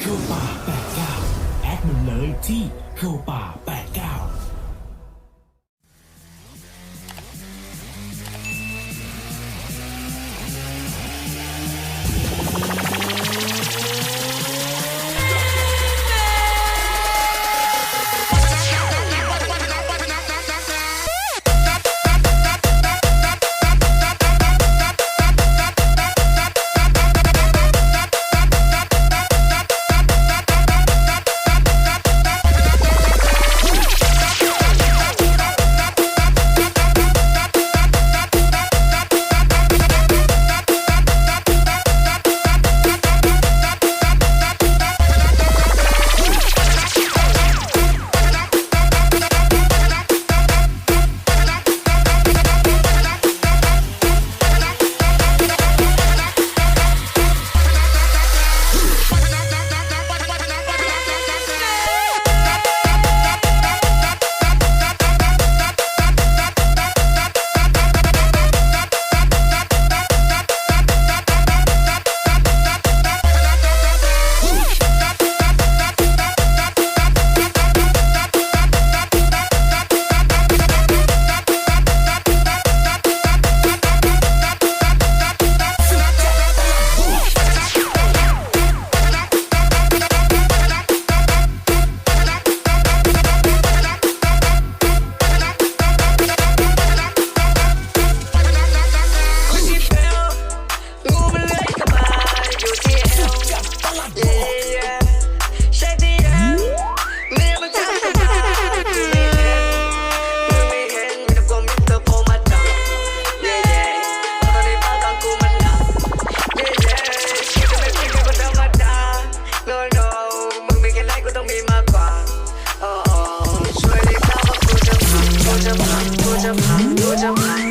เข้าป่า89แอดมันเลยที่เข้าป่า89着跑，躲着跑。